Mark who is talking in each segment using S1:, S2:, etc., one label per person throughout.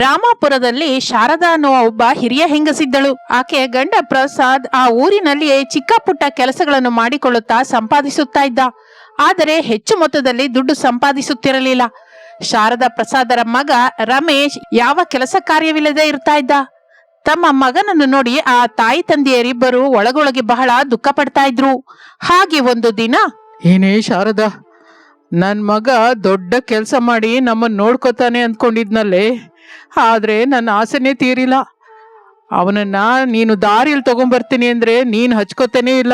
S1: ರಾಮಾಪುರದಲ್ಲಿ ಶಾರದಾ ಅನ್ನುವ ಒಬ್ಬ ಹಿರಿಯ ಹೆಂಗಸಿದ್ದಳು. ಆಕೆ ಗಂಡ ಪ್ರಸಾದ್ ಆ ಊರಿನಲ್ಲಿಯೇ ಚಿಕ್ಕ ಪುಟ್ಟ ಕೆಲಸಗಳನ್ನು ಮಾಡಿಕೊಳ್ಳುತ್ತಾ ಸಂಪಾದಿಸುತ್ತಾ ಇದ್ದ. ಆದರೆ ಹೆಚ್ಚು ಮೊತ್ತದಲ್ಲಿ ದುಡ್ಡು ಸಂಪಾದಿಸುತ್ತಿರಲಿಲ್ಲ. ಶಾರದಾ ಪ್ರಸಾದರ ಮಗ ರಮೇಶ್ ಯಾವ ಕೆಲಸ ಕಾರ್ಯವಿಲ್ಲದೆ ಇರ್ತಾ ಇದ್ದ. ತಮ್ಮ ಮಗನನ್ನು ನೋಡಿ ಆ ತಾಯಿ ತಂದೆಯರಿಬ್ಬರು ಒಳಗೊಳಗೆ ಬಹಳ ದುಃಖ ಪಡ್ತಾ ಇದ್ರು. ಹಾಗೆ ಒಂದು ದಿನ,
S2: ಏನೇ ಶಾರದಾ ನನ್ನ ಮಗ ದೊಡ್ಡ ಕೆಲಸ ಮಾಡಿ ನಮ್ಮನ್ನು ನೋಡ್ಕೋತಾನೆ ಅಂದ್ಕೊಂಡಿದ್ನಲ್ಲೇ. ಆದರೆ ನನ್ನ ಆಸೆನೇ ತೀರಿಲ್ಲ. ಅವನನ್ನ ನೀನು ದಾರಿಯಲ್ಲಿ ತಗೊಂಬರ್ತೀನಿ ಅಂದರೆ ನೀನು ಹಚ್ಕೋತಾನೇ ಇಲ್ಲ.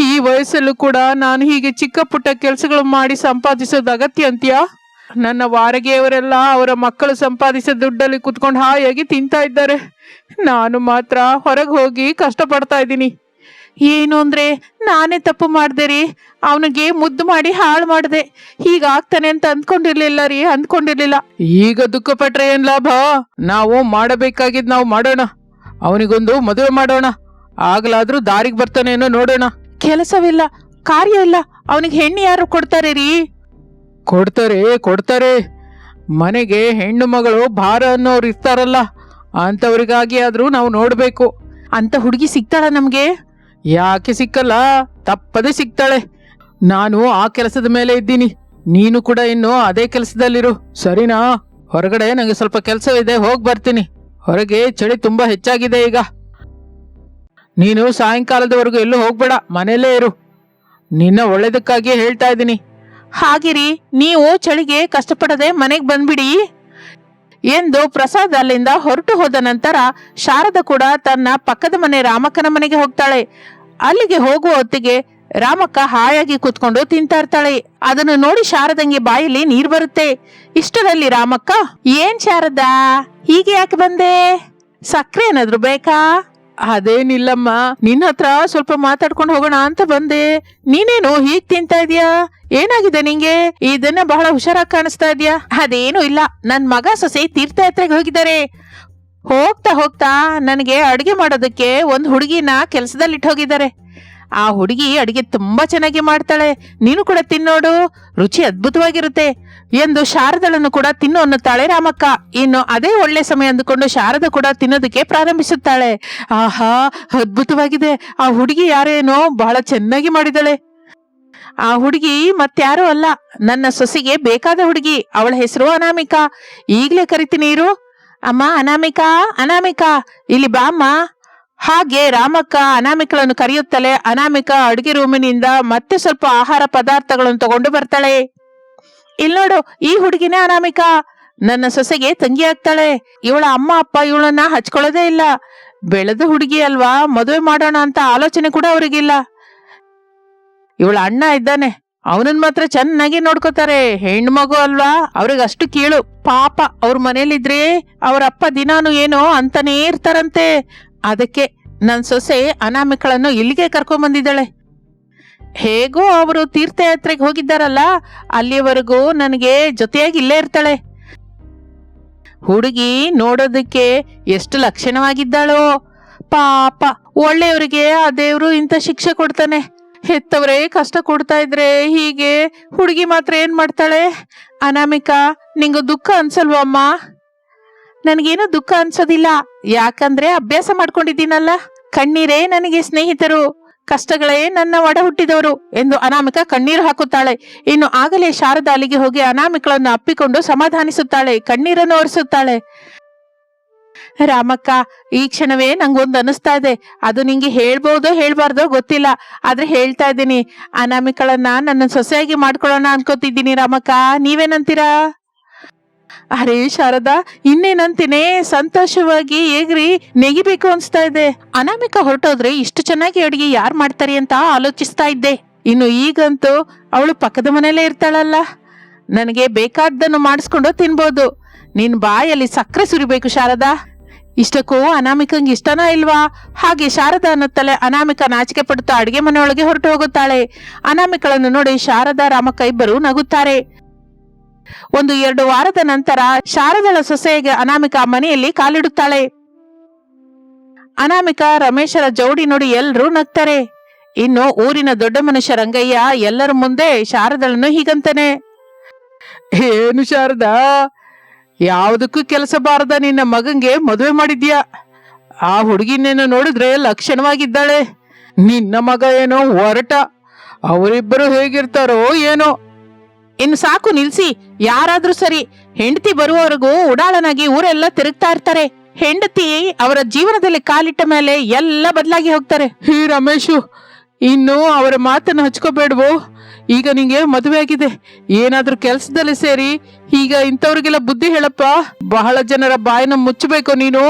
S2: ಈ ವಯಸ್ಸಲ್ಲೂ ಕೂಡ ನಾನು ಹೀಗೆ ಚಿಕ್ಕ ಪುಟ್ಟ ಕೆಲಸಗಳು ಮಾಡಿ ಸಂಪಾದಿಸೋದು ಅಗತ್ಯ ಅಂತ್ಯಾ? ನನ್ನ ವಾರಗೆಯವರೆಲ್ಲ ಅವರ ಮಕ್ಕಳು ಸಂಪಾದಿಸಿದ ದುಡ್ಡಲ್ಲಿ ಕುತ್ಕೊಂಡು ಹಾಯಾಗಿ ತಿಂತಾ ಇದ್ದಾರೆ. ನಾನು ಮಾತ್ರ ಹೊರಗೆ ಹೋಗಿ ಕಷ್ಟಪಡ್ತಾ ಇದ್ದೀನಿ.
S1: ಏನು ಅಂದರೆ ನಾನೇ ತಪ್ಪು ಮಾಡಿದೆ ರೀ. ಅವನಿಗೆ ಮುದ್ದು ಮಾಡಿ ಹಾಳು ಮಾಡಿದೆ. ಹೀಗಾಗ್ತಾನೆ ಅಂತ ಅಂದ್ಕೊಂಡಿರ್ಲಿಲ್ಲ ರೀ ಅಂದ್ಕೊಂಡಿರ್ಲಿಲ್ಲ.
S2: ಈಗ ದುಃಖ ಪಟ್ರೆ ಏನ್ ಲಾಭ? ನಾವು ಮಾಡಬೇಕಾಗಿದ್ ನಾವು ಮಾಡೋಣ. ಅವನಿಗೊಂದು ಮದುವೆ ಮಾಡೋಣ. ಆಗ್ಲಾದ್ರೂ ದಾರಿಗೆ ಬರ್ತಾನೇನೋ ನೋಡೋಣ.
S1: ಕೆಲಸವಿಲ್ಲ ಕಾರ್ಯ ಇಲ್ಲ. ಅವನಿಗೆ ಹೆಣ್ಣು ಯಾರು ಕೊಡ್ತಾರೆ ರೀ?
S2: ಕೊಡ್ತಾರೆ ಕೊಡ್ತಾರೆ. ಮನೆಗೆ ಹೆಣ್ಣು ಮಗಳು ಭಾರ ಅನ್ನೋರು ಇರ್ತಾರಲ್ಲ ಅಂಥವ್ರಿಗಾಗಿ ಆದರೂ ನಾವು ನೋಡಬೇಕು.
S1: ಅಂತ ಹುಡುಗಿ ಸಿಗ್ತಾಳ ನಮ್ಗೆ?
S2: ಯಾಕೆ ಸಿಕ್ಕಲ್ಲ? ತಪ್ಪದೆ ಸಿಗ್ತಾಳೆ ನಾನು ಆ ಕೆಲಸದ ಮೇಲೆ ಇದ್ದೀನಿ. ನೀನು ಕೂಡ ಇನ್ನು ಅದೇ ಕೆಲಸದಲ್ಲಿರು. ಸರಿನಾ? ಹೊರಗಡೆ ನನಗೆ ಸ್ವಲ್ಪ ಕೆಲಸವಿದೆ, ಹೋಗಿ ಬರ್ತೀನಿ. ಹೊರಗೆ ಚಳಿ ತುಂಬಾ ಹೆಚ್ಚಾಗಿದೆ ಈಗ. ನೀನು ಸಾಯಂಕಾಲದವರೆಗೂ ಎಲ್ಲೂ ಹೋಗ್ಬೇಡ, ಮನೆಯಲ್ಲೇ ಇರು. ನಿನ್ನ ಒಳ್ಳೇದಕ್ಕಾಗಿ ಹೇಳ್ತಾ ಇದ್ದೀನಿ.
S1: ಹಾಗಿರಿ, ನೀವು ಚಳಿಗೆ ಕಷ್ಟಪಡದೆ ಮನೆಗೆ ಬಂದ್ಬಿಡಿ. ಎಂದು ಪ್ರಸಾದ್ ಅಲ್ಲಿಂದ ಹೊರಟು ಹೋದ ನಂತರ ಶಾರದ ಕೂಡ ತನ್ನ ಪಕ್ಕದ ಮನೆ ರಾಮಕ್ಕನ ಮನೆಗೆ ಹೋಗ್ತಾಳೆ. ಅಲ್ಲಿಗೆ ಹೋಗುವ ಹೊತ್ತಿಗೆ ರಾಮಕ್ಕ ಹಾಯಾಗಿ ಕೂತ್ಕೊಂಡು ತಿಂತಾ ಇರ್ತಾಳೆ ಅದನ್ನು ನೋಡಿ ಶಾರದಂಗೆ ಬಾಯಲ್ಲಿ ನೀರ್ ಬರುತ್ತೆ. ಇಷ್ಟರಲ್ಲಿ ರಾಮಕ್ಕ, ಏನ್ ಶಾರದಾ, ಹೀಗೆ ಯಾಕೆ ಬಂದೆ? ಸಕ್ಕರೆ ಏನಾದ್ರು ಬೇಕಾ?
S2: ಅದೇನಿಲ್ಲಮ್ಮ,
S1: ನಿನ್ನ ಹತ್ರ ಸ್ವಲ್ಪ ಮಾತಾಡ್ಕೊಂಡು ಹೋಗೋಣ ಅಂತ ಬಂದೆ. ನೀನೇನು ಹೀಗ್ ತಿಂತಾ ಇದೀಯಾ ಏನಾಗಿದೆ ನಿಂಗೆ? ಇದನ್ನ ಬಹಳ ಹುಷಾರಾಗಿ ಕಾಣಿಸ್ತಾ ಇದೀಯಾ ಅದೇನು ಇಲ್ಲ. ನನ್ ಮಗ ಸೊಸೆ ತೀರ್ಥಯಾತ್ರೆಗೆ ಹೋಗಿದ್ದಾರೆ. ಹೋಗ್ತಾ ಹೋಗ್ತಾ ನನಗೆ ಅಡುಗೆ ಮಾಡೋದಕ್ಕೆ ಒಂದು ಹುಡುಗಿನ ಕೆಲಸದಲ್ಲಿ ಹೋಗಿದ್ದಾರೆ. ಆ ಹುಡುಗಿ ಅಡಿಗೆ ತುಂಬಾ ಚೆನ್ನಾಗಿ ಮಾಡ್ತಾಳೆ. ನೀನು ಕೂಡ ತಿನ್ನೋಡು. ರುಚಿ ಅದ್ಭುತವಾಗಿರುತ್ತೆ. ಎಂದು ಶಾರದಳನ್ನು ಕೂಡ ತಿನ್ನು ಅನ್ನುತ್ತಾಳೆ ರಾಮಕ್ಕ. ಇನ್ನು ಅದೇ ಒಳ್ಳೆ ಸಮಯ ಅಂದುಕೊಂಡು ಶಾರದ ಕೂಡ ತಿನ್ನೋದಕ್ಕೆ ಪ್ರಾರಂಭಿಸುತ್ತಾಳೆ. ಆಹಾ, ಅದ್ಭುತವಾಗಿದೆ. ಆ ಹುಡುಗಿ ಯಾರೇನೋ ಬಹಳ ಚೆನ್ನಾಗಿ ಮಾಡಿದಾಳೆ ಆ ಹುಡುಗಿ ಮತ್ಯಾರೂ ಅಲ್ಲ. ನನ್ನ ಸೊಸೆಗೆ ಬೇಕಾದ ಹುಡುಗಿ. ಅವಳ ಹೆಸರು ಅನಾಮಿಕಾ. ಈಗ್ಲೇ ಕರಿತೀನಿ ಇರು. ಅಮ್ಮ, ಅನಾಮಿಕಾ ಅನಾಮಿಕಾ. ಇಲ್ಲಿ ಬಾ ಅಮ್ಮ. ಹಾಗೆ ರಾಮಕ್ಕ ಅನಾಮಿಕಳನ್ನು ಕರೆಯುತ್ತಲೇ ಅನಾಮಿಕಾ ಅಡುಗೆ ರೂಮಿನಿಂದ ಮತ್ತೆ ಸ್ವಲ್ಪ ಆಹಾರ ಪದಾರ್ಥಗಳನ್ನು ತಗೊಂಡು ಬರ್ತಾಳೆ. ಇಲ್ ನೋಡು, ಈ ಹುಡುಗಿನೇ ಅನಾಮಿಕಾ. ನನ್ನ ಸೊಸೆಗೆ ತಂಗಿ ಆಗ್ತಾಳೆ. ಇವಳ ಅಮ್ಮ, ಅಪ್ಪ ಇವಳನ್ನ ಹಚ್ಕೊಳ್ಳೋದೇ ಇಲ್ಲ. ಬೆಳೆದ ಹುಡುಗಿ ಅಲ್ವಾ, ಮದುವೆ ಮಾಡೋಣ ಅಂತ ಆಲೋಚನೆ ಕೂಡ ಅವರಿಗಿಲ್ಲ. ಇವಳ ಅಣ್ಣ ಇದ್ದಾನೆ. ಅವನನ್ನ ಮಾತ್ರ ಚೆನ್ನಾಗಿ ನೋಡ್ಕೋತಾರೆ. ಹೆಣ್ಣು ಮಗು ಅಲ್ವಾ, ಅವ್ರಿಗೆ ಅಷ್ಟು ಕೀಳು. ಪಾಪ, ಅವ್ರ ಮನೇಲಿದ್ರೆ ಅವ್ರ ಅಪ್ಪ ದಿನಾನು ಏನೋ ಅಂತಾನೇ ಇರ್ತಾರಂತೆ. ಅದಕ್ಕೆ ನನ್ನ ಸೊಸೆ ಅನಾಮಿಕಳನ್ನು ಇಲ್ಲಿಗೆ ಕರ್ಕೊಂಡ್ ಬಂದಿದ್ದಾಳೆ ಹೇಗೋ ಅವರು ತೀರ್ಥಯಾತ್ರೆಗೆ ಹೋಗಿದ್ದಾರಲ್ಲ, ಅಲ್ಲಿವರೆಗೂ ನನಗೆ ಜೊತೆಯಾಗಿ ಇಲ್ಲೇ ಇರ್ತಾಳೆ. ಹುಡುಗಿ ನೋಡೋದಕ್ಕೆ ಎಷ್ಟು ಲಕ್ಷಣವಾಗಿದ್ದಾಳೋ. ಪಾಪ, ಒಳ್ಳೆಯವರಿಗೆ ಆ ದೇವರು ಇಂಥ ಶಿಕ್ಷೆ ಕೊಡ್ತಾನೆ. ಹೆತ್ತವರೇ ಕಷ್ಟ ಕೊಡ್ತಾ ಇದ್ರೆ ಹೀಗೆ ಹುಡುಗಿ ಮಾತ್ರ ಏನ್ ಮಾಡ್ತಾಳೆ? ಅನಾಮಿಕಾ, ನಿಂಗು ದುಃಖ ಅನ್ಸಲ್ವಮ್ಮ ನನಗೇನು ದುಃಖ ಅನ್ಸೋದಿಲ್ಲ. ಯಾಕಂದ್ರೆ ಅಭ್ಯಾಸ ಮಾಡ್ಕೊಂಡಿದ್ದೀನಲ್ಲ. ಕಣ್ಣೀರೇ ನನಗೆ ಸ್ನೇಹಿತರು. ಕಷ್ಟಗಳೇ ನನ್ನ ಒಡ ಹುಟ್ಟಿದವರು ಎಂದು ಅನಾಮಿಕ ಕಣ್ಣೀರು ಹಾಕುತ್ತಾಳೆ. ಇನ್ನು ಆಗಲೇ ಶಾರದಾ ಅಲ್ಲಿಗೆ ಹೋಗಿ ಅನಾಮಿಕಳನ್ನು ಅಪ್ಪಿಕೊಂಡು ಸಮಾಧಾನಿಸುತ್ತಾಳೆ, ಕಣ್ಣೀರನ್ನು ಒರೆಸುತ್ತಾಳೆ. ರಾಮಕ್ಕ, ಈ ಕ್ಷಣವೇ ನಂಗೊಂದು ಅನಿಸ್ತಾ ಇದೆ. ಅದು ನಿಂಗೆ ಹೇಳ್ಬೋದೋ ಹೇಳ್ಬಾರ್ದೋ ಗೊತ್ತಿಲ್ಲ. ಆದ್ರೆ ಹೇಳ್ತಾ ಇದ್ದೀನಿ. ಅನಾಮಿಕಳನ್ನ ನನ್ನ ಸೊಸೆಯಾಗಿ ಮಾಡ್ಕೊಳ್ಳೋಣ ಅನ್ಕೋತಿದ್ದೀನಿ ರಾಮಕ್ಕ. ನೀವೇನಂತೀರಾ? ಅರೇ ಶಾರದಾ, ಇನ್ನೇನಂತೀನಿ? ಸಂತೋಷವಾಗಿ ಹೇಗ್ರಿ? ನೆಗಿಬೇಕು ಅನ್ಸ್ತಾ ಇದೆ. ಅನಾಮಿಕ ಹೊರಟೋದ್ರೆ ಇಷ್ಟು ಚೆನ್ನಾಗಿ ಅಡಿಗೆ ಯಾರು ಮಾಡ್ತಾರೆ ಅಂತ ಆಲೋಚಿಸ್ತಾ ಇದ್ದೆ. ಇನ್ನು ಈಗಂತೂ ಅವಳು ಪಕ್ಕದ ಮನೆಯಲ್ಲೇ ಇರ್ತಾಳಲ್ಲ. ನನಗೆ ಬೇಕಾದ್ದನ್ನು ಮಾಡಿಸ್ಕೊಂಡು ತಿನ್ಬೋದು. ನಿನ್ ಬಾಯಲ್ಲಿ ಸಕ್ಕರೆ ಸುರಿಬೇಕು ಶಾರದಾ. ಇಷ್ಟಕ್ಕೂ ಅನಾಮಿಕಂಗೆ ಇಷ್ಟನಾ ಇಲ್ವಾ? ಹಾಗೆ ಶಾರದಾ ಅನ್ನುತ್ತಲೇ ಅನಾಮಿಕ ನಾಚಿಕೆ ಪಡುತ್ತಾ ಅಡಿಗೆ ಮನೆಯೊಳಗೆ ಹೊರಟು ಹೋಗುತ್ತಾಳೆ. ಅನಾಮಿಕಳನ್ನು ನೋಡಿ ಶಾರದಾ, ರಾಮಕ್ಕ ಇಬ್ಬರು ನಗುತ್ತಾರೆ. ಒಂದು ಎರಡು ವಾರದ ನಂತರ ಶಾರದಳ ಸೊಸೆಗೆ ಅನಾಮಿಕ ಮನೆಯಲ್ಲಿ ಕಾಲಿಡುತ್ತಾಳೆ. ಅನಾಮಿಕ ರಮೇಶರ ಜೋಡಿ ನೋಡಿ ಎಲ್ರೂ ನಗ್ತಾರೆ. ಇನ್ನು ಊರಿನ ದೊಡ್ಡ ಮನುಷ್ಯ ರಂಗಯ್ಯ ಎಲ್ಲರ ಮುಂದೆ ಶಾರದಳನ್ನು ಹೀಗಂತಾನೆ,
S2: ಏನು ಶಾರದಾ, ಯಾವುದಕ್ಕೂ ಕೆಲಸ ಬಾರದ ನಿನ್ನ ಮಗಂಗೆ ಮದುವೆ ಮಾಡಿದ್ಯಾ? ಆ ಹುಡುಗಿನೇನು ನೋಡಿದ್ರೆ ಲಕ್ಷಣವಾಗಿದ್ದಾಳೆ. ನಿನ್ನ ಮಗ ಏನೋ ಹೊರಟ ಅವರಿಬ್ಬರು ಹೇಗಿರ್ತಾರೋ ಏನೋ.
S1: ಇನ್ನು ಸಾಕು, ನಿಲ್ಸಿ. ಯಾರಾದ್ರೂ ಸರಿ ಹೆಂಡತಿ ಬರುವವರೆಗೂ ಉಡಾಳನಾಗಿ ಊರೆಲ್ಲ ತಿರುಗ್ತಾ ಇರ್ತಾರೆ. ಹೆಂಡತಿ ಅವರ ಜೀವನದಲ್ಲಿ ಕಾಲಿಟ್ಟ ಮೇಲೆ ಎಲ್ಲ ಬದಲಾಗಿ ಹೋಗ್ತಾರೆ.
S2: ಹೇ ರಮೇಶು, ಇನ್ನು ಅವರ ಮಾತನ್ನು ಹಚ್ಕೋಬೇಡವು? ಈಗ ನಿಂಗೆ ಮದುವೆ ಆಗಿದೆ. ಏನಾದ್ರೂ ಕೆಲ್ಸದಲ್ಲಿ ಸೇರಿ ಈಗ ಇಂಥವ್ರಿಗೆಲ್ಲ ಬುದ್ಧಿ ಹೇಳಪ್ಪ. ಬಹಳ ಜನರ ಬಾಯನ್ನ ಮುಚ್ಚಬೇಕು ನೀನು.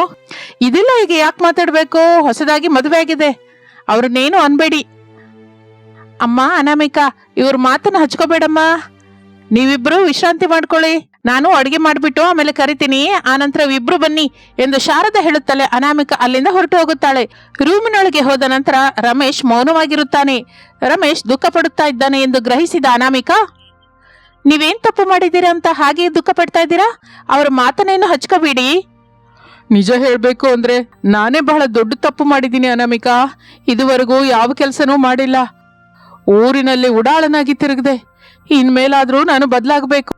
S1: ಇದೆಲ್ಲ ಈಗ ಯಾಕೆ ಮಾತಾಡ್ಬೇಕು? ಹೊಸದಾಗಿ ಮದುವೆ ಆಗಿದೆ. ಅವ್ರನ್ನೇನು ಅನ್ಬೇಡಿ. ಅಮ್ಮ, ಅನಾಮಿಕಾ, ಇವ್ರ ಮಾತನ್ನ ಹಚ್ಕೋಬೇಡಮ್ಮ. ನೀವಿಬ್ರು ವಿಶ್ರಾಂತಿ ಮಾಡ್ಕೊಳ್ಳಿ. ನಾನು ಅಡುಗೆ ಮಾಡ್ಬಿಟ್ಟು ಆಮೇಲೆ ಕರಿತೀನಿ. ಆನಂತರ ಇಬ್ರು ಬನ್ನಿ ಎಂದು ಶಾರದಾ ಹೇಳುತ್ತಾಳೆ ಅನಾಮಿಕ ಅಲ್ಲಿಂದ ಹೊರಟು ಹೋಗುತ್ತಾಳೆ. ರೂಮಿನೊಳಗೆ ಹೋದ ನಂತರ ರಮೇಶ್ ಮೌನವಾಗಿರುತ್ತಾನೆ. ರಮೇಶ್ ದುಃಖ ಪಡುತ್ತಾ ಇದ್ದಾನೆ ಎಂದು ಗ್ರಹಿಸಿದ ಅನಾಮಿಕ, ನೀವೇನ್ ತಪ್ಪು ಮಾಡಿದ್ದೀರಾ ಅಂತ ಹಾಗೆ ದುಃಖ ಪಡ್ತಾ ಇದ್ದೀರಾ? ಅವರ ಮಾತನ್ನೇನು ಹಚ್ಕೋಬೇಡಿ.
S2: ನಿಜ ಹೇಳಬೇಕು ಅಂದ್ರೆ ನಾನೇ ಬಹಳ ದೊಡ್ಡ ತಪ್ಪು ಮಾಡಿದ್ದೀನಿ ಅನಾಮಿಕಾ. ಇದುವರೆಗೂ ಯಾವ ಕೆಲಸನೂ ಮಾಡಿಲ್ಲ. ಊರಿನಲ್ಲಿ ಉಡಾಳನಾಗಿ ತಿರುಗದೆ. ಇನ್ಮೇಲಾದ್ರೂ ನಾನು ಬದಲಾಗಬೇಕು.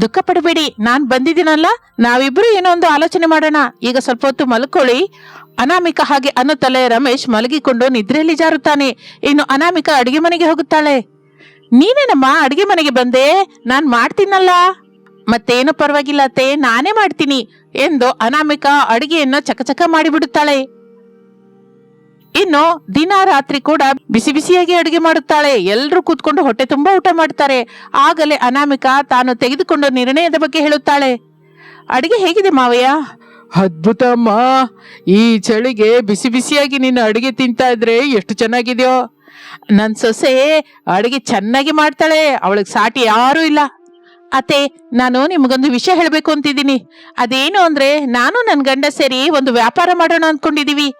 S1: ದುಃಖ ಪಡಬೇಡಿ, ನಾನು ಬಂದಿದ್ದೀನಲ್ಲ, ನಾವಿಬ್ರು ಏನೋ ಒಂದು ಆಲೋಚನೆ ಮಾಡೋಣ. ಈಗ ಸ್ವಲ್ಪ ಹೊತ್ತು ಮಲ್ಕೊಳ್ಳಿ. ಅನಾಮಿಕ ಹಾಗೆ ಅನ್ನುತ್ತಲೇ ರಮೇಶ್ ಮಲಗಿಕೊಂಡು ನಿದ್ರೆಯಲ್ಲಿ ಜಾರುತ್ತಾನೆ. ಇನ್ನು ಅನಾಮಿಕ ಅಡಿಗೆ ಮನೆಗೆ ಹೋಗುತ್ತಾಳೆ. ನೀನೇನಮ್ಮ, ಅಡಿಗೆ ಮನೆಗೆ ಬಂದೆ? ನಾನು ಮಾಡ್ತೀನಲ್ಲ. ಮತ್ತೇನು ಪರವಾಗಿಲ್ಲ ತೇ ನಾನೇ ಮಾಡ್ತೀನಿ ಎಂದು ಅನಾಮಿಕ ಅಡುಗೆಯನ್ನು ಚಕಚಕ ಮಾಡಿಬಿಡುತ್ತಾಳೆ. ಇನ್ನು ದಿನ ರಾತ್ರಿ ಕೂಡ ಬಿಸಿ ಬಿಸಿಯಾಗಿ ಅಡುಗೆ ಮಾಡುತ್ತಾಳೆ. ಎಲ್ಲರೂ ಕೂತ್ಕೊಂಡು ಹೊಟ್ಟೆ ತುಂಬಾ ಊಟ ಮಾಡ್ತಾರೆ. ಆಗಲೇ ಅನಾಮಿಕ ತಾನು ತೆಗೆದುಕೊಂಡ ನಿರ್ಣಯದ ಬಗ್ಗೆ ಹೇಳುತ್ತಾಳೆ. ಅಡಿಗೆ ಹೇಗಿದೆ ಮಾವಯ್ಯ?
S2: ಅದ್ಭುತಮ್ಮ ಈ ಚಳಿಗೆ ಬಿಸಿ ಬಿಸಿಯಾಗಿ ನಿನ್ನ ಅಡಿಗೆ ತಿಂತಾ ಇದ್ರೆ ಎಷ್ಟು ಚೆನ್ನಾಗಿದೆಯೋ.
S1: ನನ್ ಸೊಸೆ ಅಡಿಗೆ ಚೆನ್ನಾಗಿ ಮಾಡ್ತಾಳೆ. ಅವಳಿಗೆ ಸಾಟಿ ಯಾರೂ ಇಲ್ಲ. ಅತ್ತೆ ನಾನು ನಿಮಗೊಂದು ವಿಷಯ ಹೇಳಬೇಕು ಅಂತಿದ್ದೀನಿ. ಅದೇನು ಅಂದ್ರೆ ನಾನು ನನ್ನ ಗಂಡ ಸೇರಿ ಒಂದು ವ್ಯಾಪಾರ ಮಾಡೋಣ ಅನ್ಕೊಂಡಿದೀವಿ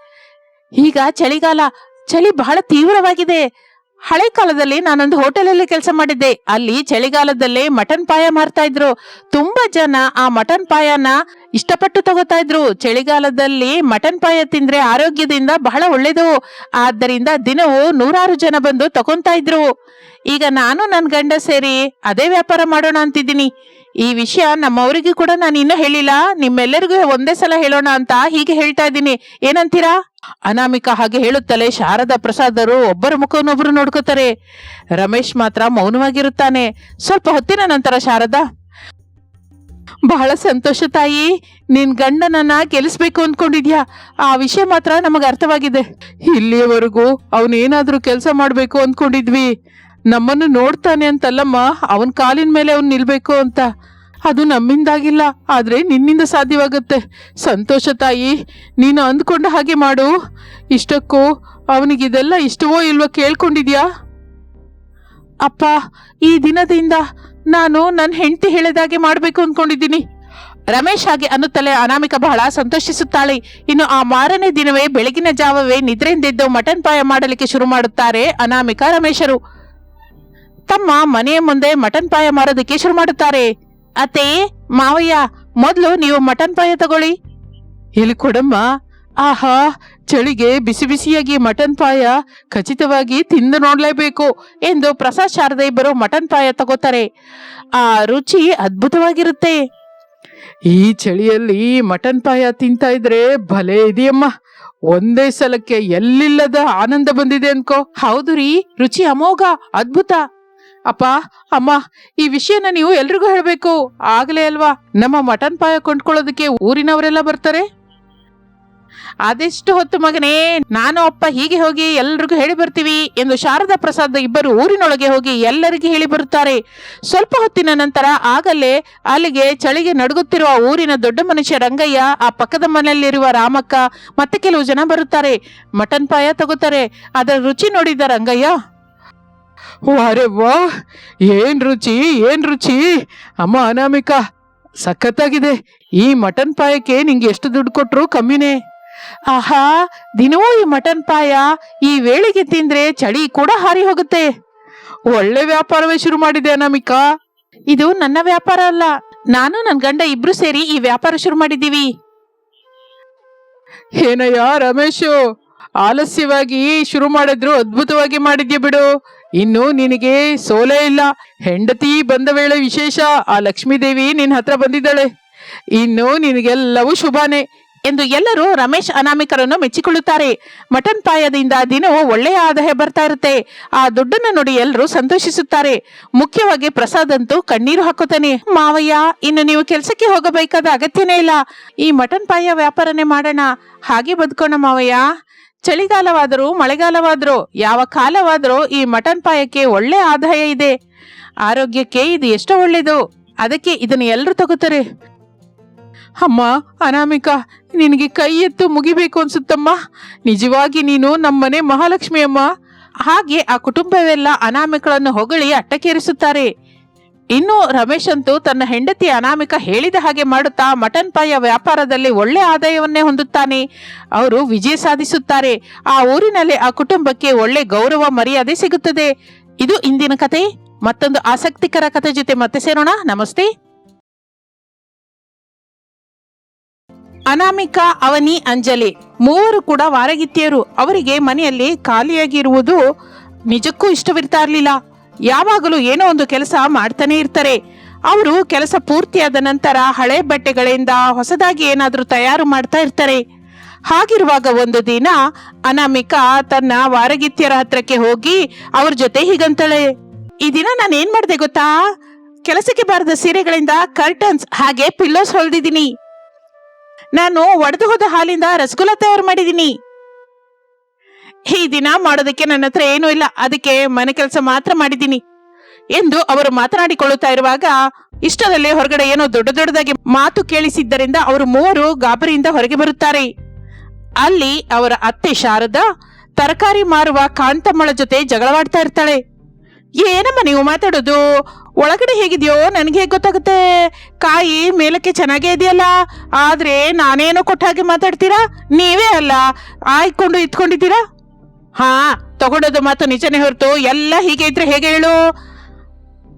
S1: ಈಗ ಚಳಿಗಾಲ, ಚಳಿ ಬಹಳ ತೀವ್ರವಾಗಿದೆ. ಹಳೆ ಕಾಲದಲ್ಲಿ ನಾನೊಂದು ಹೋಟೆಲಲ್ಲಿ ಕೆಲಸ ಮಾಡಿದ್ದೆ. ಅಲ್ಲಿ ಚಳಿಗಾಲದಲ್ಲೇ ಮಟನ್ ಪಾಯ ಮಾರ್ತಾ ಇದ್ರು. ತುಂಬಾ ಜನ ಆ ಮಟನ್ ಪಾಯನ ಇಷ್ಟಪಟ್ಟು ತಗೋತಾ ಇದ್ರು. ಚಳಿಗಾಲದಲ್ಲಿ ಮಟನ್ ಪಾಯ ತಿಂದ್ರೆ ಆರೋಗ್ಯದಿಂದ ಬಹಳ ಒಳ್ಳೇದು. ಆದ್ದರಿಂದ ದಿನವೂ ನೂರಾರು ಜನ ಬಂದು ತಗೊಂತಾ ಇದ್ರು. ಈಗ ನಾನು ನನ್ನ ಗಂಡ ಸೇರಿ ಅದೇ ವ್ಯಾಪಾರ ಮಾಡೋಣ ಅಂತಿದ್ದೀನಿ. ಈ ವಿಷಯ ನಮ್ಮವರಿಗೂ ಕೂಡ ನಾನು ಇನ್ನೂ ಹೇಳಿಲ್ಲ. ನಿಮ್ಮೆಲ್ಲರಿಗೂ ಒಂದೇ ಸಲ ಹೇಳೋಣ ಅಂತ ಹೀಗೆ ಹೇಳ್ತಾ ಇದ್ದೀನಿ. ಏನಂತೀರಾ? ಅನಾಮಿಕ ಹಾಗೆ ಹೇಳುತ್ತಲೇ ಶಾರದಾ ಪ್ರಸಾದರು ಒಬ್ಬರ ಮುಖವನ್ನೊಬ್ಬರು ನೋಡ್ಕೋತಾರೆ. ರಮೇಶ್ ಮಾತ್ರ ಮೌನವಾಗಿರುತ್ತಾನೆ. ಸ್ವಲ್ಪ ಹೊತ್ತಿನ ನಂತರ ಶಾರದಾ, ಬಹಳ ಸಂತೋಷ ತಾಯಿ. ನಿನ್ ಗಂಡನನ್ನ ಗೆಲ್ಲಿಸ್ಬೇಕು ಅನ್ಕೊಂಡಿದ್ಯಾ ಆ ವಿಷಯ ಮಾತ್ರ ನಮಗೆ ಅರ್ಥವಾಗಿದೆ.
S2: ಇಲ್ಲಿಯವರೆಗೂ ಅವನೇನಾದ್ರೂ ಕೆಲಸ ಮಾಡ್ಬೇಕು ಅಂದ್ಕೊಂಡಿದ್ವಿ. ನಮ್ಮನ್ನು ನೋಡ್ತಾನೆ ಅಂತಲ್ಲಮ್ಮ? ಅವನ ಕಾಲಿನ ಮೇಲೆ ಅವ್ನು ನಿಲ್ಬೇಕು ಅಂತ. ಅದು ನಮ್ಮಿಂದಾಗಿಲ್ಲ. ಆದ್ರೆ ನಿನ್ನಿಂದ ಸಾಧ್ಯವಾಗುತ್ತೆ. ಸಂತೋಷ ತಾಯಿ, ನೀನು ಅಂದ್ಕೊಂಡ ಹಾಗೆ ಮಾಡು. ಇಷ್ಟಕ್ಕೂ ಅವನಿಗಿದೆಲ್ಲ ಇಷ್ಟವೋ ಇಲ್ವೋ ಕೇಳ್ಕೊಂಡಿದ್ಯಾ?
S1: ಅಪ್ಪ, ಈ ದಿನದಿಂದ ನಾನು ನನ್ನ ಹೆಂಡತಿ ಹೇಳಿದಾಗೆ ಮಾಡಬೇಕು ಅಂದ್ಕೊಂಡಿದ್ದೀನಿ ರಮೇಶ್ ಹಾಗೆ ಅನ್ನುತ್ತಲೇ ಅನಾಮಿಕ ಬಹಳ ಸಂತೋಷಿಸುತ್ತಾಳೆ. ಇನ್ನು ಆ ಮಾರನೇ ದಿನವೇ ಬೆಳಗಿನ ಜಾವವೇ ನಿದ್ರೆಯಿಂದೆದ್ದು ಮಟನ್ ಪಾಯ ಮಾಡಲಿಕ್ಕೆ ಶುರು ಮಾಡುತ್ತಾರೆ ಅನಾಮಿಕ ರಮೇಶರು. ತಮ್ಮ ಮನೆಯ ಮುಂದೆ ಮಟನ್ ಪಾಯ ಮಾರೋದಕ್ಕೆ ಶುರು ಮಾಡುತ್ತಾರೆ. ಅತ್ತೆ, ಮಾವಯ್ಯ, ಮೊದಲು ನೀವು ಮಟನ್ ಪಾಯ ತಗೊಳ್ಳಿ.
S2: ಇಲ್ಲಿ ಕೊಡಮ್ಮ. ಆಹಾ, ಚಳಿಗೆ ಬಿಸಿ ಬಿಸಿಯಾಗಿ ಮಟನ್ ಪಾಯ ಖಚಿತವಾಗಿ ತಿಂದು ನೋಡಲೇಬೇಕು
S1: ಎಂದು ಪ್ರಸಾದ್ ಶಾರದೆ ಇಬ್ಬರು ಮಟನ್ ಪಾಯ ತಗೋತಾರೆ. ಆ ರುಚಿ ಅದ್ಭುತವಾಗಿರುತ್ತೆ.
S2: ಈ ಚಳಿಯಲ್ಲಿ ಮಟನ್ ಪಾಯ ತಿಂತ ಇದ್ರೆ ಭಲೇ ಇದೆಯಮ್ಮ. ಒಂದೇ ಸಲಕ್ಕೆ ಎಲ್ಲಿಲ್ಲದ ಆನಂದ ಬಂದಿದೆ ಅನ್ಕೋ.
S1: ಹೌದು ರೀ, ರುಚಿ ಅಮೋಘ, ಅದ್ಭುತ.
S2: ಅಪ್ಪ, ಅಮ್ಮ, ಈ ವಿಷಯನ ನೀವು ಎಲ್ರಿಗೂ ಹೇಳಬೇಕು. ಆಗಲೇ ಅಲ್ವಾ? ನಮ್ಮ ಮಟನ್ ಪಾಯ ಕೊಂಡ್ಕೊಳ್ಳೋದಕ್ಕೆ ಊರಿನವರೆಲ್ಲ ಬರ್ತಾರೆ?
S1: ಅದೆಷ್ಟು ಹೊತ್ತು ಮಗನೇ, ನಾನು ಅಪ್ಪ ಹೀಗೆ ಹೋಗಿ ಎಲ್ರಿಗೂ ಹೇಳಿ ಬರ್ತೀವಿ ಎಂದು ಶಾರದಾ ಪ್ರಸಾದ್ ಇಬ್ಬರು ಊರಿನೊಳಗೆ ಹೋಗಿ ಎಲ್ಲರಿಗೆ ಹೇಳಿ ಬರುತ್ತಾರೆ. ಸ್ವಲ್ಪ ಹೊತ್ತಿನ ನಂತರ ಆಗಲೇ ಅಲ್ಲಿಗೆ ಚಳಿಗೆ ನಡುಗುತ್ತಿರುವ ಊರಿನ ದೊಡ್ಡ ಮನುಷ್ಯ ರಂಗಯ್ಯ, ಆ ಪಕ್ಕದ ಮನೆಯಲ್ಲಿರುವ ರಾಮಕ್ಕ ಮತ್ತೆ ಕೆಲವು ಜನ ಬರುತ್ತಾರೆ. ಮಟನ್ ಪಾಯ ತಗೋತಾರೆ. ಅದರ ರುಚಿ ನೋಡಿದ ರಂಗಯ್ಯ
S2: ವಾರೆ ವಾ ಏನ್ ರುಚಿ ಏನ್ ರುಚಿ? ಅಮ್ಮ ಅನಾಮಿಕಾ, ಸಖತ್ತಾಗಿದೆ. ಈ ಮಟನ್ ಪಾಯಕ್ಕೆ ನಿಂಗೆ ಎಷ್ಟು ದುಡ್ಡು ಕೊಟ್ರು ಕಮ್ಮಿನೇ.
S1: ಆಹಾ, ದಿನವೂ ಈ ಮಟನ್ ಪಾಯ ಈ ವೇಳೆಗೆ ತಿಂದ್ರೆ ಚಳಿ ಕೂಡ ಹಾರಿ ಹೋಗುತ್ತೆ.
S2: ಒಳ್ಳೆ ವ್ಯಾಪಾರವೇ ಶುರು ಮಾಡಿದೆ ಅನಾಮಿಕಾ.
S1: ಇದು ನನ್ನ ವ್ಯಾಪಾರ ಅಲ್ಲ. ನಾನು ನನ್ನ ಗಂಡ ಇಬ್ರು ಸೇರಿ ಈ ವ್ಯಾಪಾರ ಶುರು ಮಾಡಿದ್ದೀವಿ.
S2: ಏನಯ್ಯ ರಮೇಶು, ಆಲಸ್ಯವಾಗಿ ಶುರು ಮಾಡಿದ್ರು ಅದ್ಭುತವಾಗಿ ಮಾಡಿದ್ಯಾ ಬಿಡು. ಇನ್ನು ನಿನಗೆ ಸೋಲೇ ಇಲ್ಲ. ಹೆಂಡತಿ ಬಂದ ವೇಳೆ ವಿಶೇಷ, ಆ ಲಕ್ಷ್ಮೀದೇವಿ ನಿನ್ನ ಹತ್ರ ಬಂದಿದ್ದಾಳೆ. ಇನ್ನು ನಿನಗೆಲ್ಲವೂ ಶುಭಾನೆ
S1: ಎಂದು ಎಲ್ಲರೂ ರಮೇಶ್ ಅನಾಮಿಕರನ್ನು ಮೆಚ್ಚಿಕೊಳ್ಳುತ್ತಾರೆ. ಮಟನ್ ಪಾಯದಿಂದ ದಿನವೂ ಒಳ್ಳೆಯ ಆದಾಯ ಬರ್ತಾ ಇರುತ್ತೆ. ಆ ದುಡ್ಡನ್ನು ನೋಡಿ ಎಲ್ಲರೂ ಸಂತೋಷಿಸುತ್ತಾರೆ. ಮುಖ್ಯವಾಗಿ ಪ್ರಸಾದ್ ಅಂತೂ ಕಣ್ಣೀರು ಹಾಕುತ್ತಾನೆ. ಮಾವಯ್ಯ, ಇನ್ನು ನೀವು ಕೆಲಸಕ್ಕೆ ಹೋಗಬೇಕಾದ ಅಗತ್ಯನೇ ಇಲ್ಲ. ಈ ಮಟನ್ ಪಾಯ ವ್ಯಾಪಾರನೇ ಮಾಡೋಣ. ಹಾಗೆ ಬದುಕೋಣ ಮಾವಯ್ಯ. ಚಳಿಗಾಲವಾದರೂ ಮಳೆಗಾಲವಾದರೂ, ಯಾವ ಕಾಲವಾದರೂ ಈ ಮಟನ್ ಪಾಯಕ್ಕೆ ಒಳ್ಳೆ ಆದಾಯ ಇದೆ. ಆರೋಗ್ಯಕ್ಕೆ ಇದು ಎಷ್ಟು ಒಳ್ಳೇದು. ಅದಕ್ಕೆ ಇದನ್ನು ಎಲ್ಲರೂ ತಗೋತಾರೆ.
S2: ಅಮ್ಮ, ಅನಾಮಿಕಾ, ನಿನಗೆ ಕೈ ಎತ್ತು ಮುಗಿಬೇಕು ಅನ್ಸುತ್ತಮ್ಮ. ನಿಜವಾಗಿ ನೀನು ನಮ್ಮನೆ ಮಹಾಲಕ್ಷ್ಮಿ ಅಮ್ಮ.
S1: ಹಾಗೆ ಆ ಕುಟುಂಬವೆಲ್ಲ ಅನಾಮಿಕಳನ್ನು ಹೊಗಳಿ ಅಟ್ಟಕ್ಕೇರಿಸುತ್ತಾರೆ. ಇನ್ನು ರಮೇಶ್ ಅಂತೂ ತನ್ನ ಹೆಂಡತಿ ಅನಾಮಿಕ ಹೇಳಿದ ಹಾಗೆ ಮಾಡುತ್ತಾ ಮಟನ್ ಪಾಯ ವ್ಯಾಪಾರದಲ್ಲಿ ಒಳ್ಳೆ ಆದಾಯವನ್ನೇ ಹೊಂದುತ್ತಾನೆ. ಅವರು ವಿಜಯ ಸಾಧಿಸುತ್ತಾರೆ. ಆ ಊರಿನಲ್ಲಿ ಆ ಕುಟುಂಬಕ್ಕೆ ಒಳ್ಳೆ ಗೌರವ, ಮರ್ಯಾದೆ ಸಿಗುತ್ತದೆ. ಇದು ಇಂದಿನ ಕತೆ. ಮತ್ತೊಂದು ಆಸಕ್ತಿಕರ ಕತೆ ಜೊತೆ ಮತ್ತೆ ಸೇರೋಣ. ನಮಸ್ತೆ. ಅನಾಮಿಕಾ, ಅವನಿ, ಅಂಜಲಿ ಮೂವರು ಕೂಡ ವಾರಗಿತ್ತಿಯರು. ಅವರಿಗೆ ಮನೆಯಲ್ಲಿ ಖಾಲಿಯಾಗಿರುವುದು ನಿಜಕ್ಕೂ ಇಷ್ಟವಿರ್ತಾ ಇರಲಿಲ್ಲ. ಯಾವಾಗಲೂ ಏನೋ ಒಂದು ಕೆಲಸ ಮಾಡ್ತಾನೆ ಇರ್ತಾರೆ. ಅವರು ಕೆಲಸ ಪೂರ್ತಿಯಾದ ನಂತರ ಹಳೆ ಬಟ್ಟೆಗಳಿಂದ ಹೊಸದಾಗಿ ಏನಾದರೂ ತಯಾರು ಮಾಡ್ತಾ ಇರ್ತಾರೆ. ಹಾಗಿರುವಾಗ ಒಂದು ದಿನ ಅನಾಮಿಕಾ ತನ್ನ ವಾರಗಿತ್ಯರ ಹತ್ರಕ್ಕೆ ಹೋಗಿ ಅವ್ರ ಜೊತೆ ಹೀಗಂತಾಳೆ. ಈ ದಿನ ನಾನು ಏನ್ ಮಾಡಿದೆ ಗೊತ್ತಾ? ಕೆಲಸಕ್ಕೆ ಬಾರದ ಸೀರೆಗಳಿಂದ ಕರ್ಟನ್ಸ್ ಹಾಗೆ ಪಿಲ್ಲೋಸ್ ಹೊಲ್ದಿದ್ದೀನಿ. ನಾನು ಒಡೆದು ಹೋದ ಹಾಲಿಂದ ರಸಗುಲ್ಲ ತಯಾರು ಮಾಡಿದ್ದೀನಿ. ಈ ದಿನ ಮಾಡೋದಕ್ಕೆ ನನ್ನ ಹತ್ರ ಏನೂ ಇಲ್ಲ. ಅದಕ್ಕೆ ಮನೆ ಕೆಲಸ ಮಾತ್ರ ಮಾಡಿದ್ದೀನಿ. ಎಂದು ಅವರು ಮಾತನಾಡಿಕೊಳ್ಳುತ್ತಾ ಇರುವಾಗ ಇಷ್ಟದಲ್ಲಿ ಹೊರಗಡೆ ಏನೋ ದೊಡ್ಡ ದೊಡ್ಡದಾಗಿ ಮಾತು ಕೇಳಿಸಿದ್ದರಿಂದ ಅವರು ಮೂವರು ಗಾಬರಿಯಿಂದ ಹೊರಗೆ ಬರುತ್ತಾರೆ. ಅಲ್ಲಿ ಅವರ ಅತ್ತೆ ಶಾರದಾ ತರಕಾರಿ ಮಾರುವ ಕಾಂತಮ್ಮಳ ಜೊತೆ ಜಗಳವಾಡ್ತಾ ಇರ್ತಾಳೆ. ಏನಮ್ಮ ನೀವು ಮಾತಾಡೋದು? ಒಳಗಡೆ ಹೇಗಿದೆಯೋ? ನನಗೆ ಹೇಗೆ ಗೊತ್ತಾಗುತ್ತೆ? ಕಾಯಿ ಮೇಲಕ್ಕೆ ಚೆನ್ನಾಗೇ ಇದೆಯಲ್ಲ? ಆದ್ರೆ ನಾನೇನೋ ಕೊಟ್ಟ ಹಾಗೆ ಮಾತಾಡ್ತೀರಾ? ನೀವೇ ಅಲ್ಲ. ಆಯ್ಕೊಂಡು ಇತ್ಕೊಂಡಿದ್ದೀರಾ ಹಾ ತಗೊಂಡೋದು ಮಾತು ನಿಜನೇ ಹೊರತು. ಎಲ್ಲ ಹೀಗೆ ಇದ್ರೆ ಹೇಗೆ ಹೇಳು?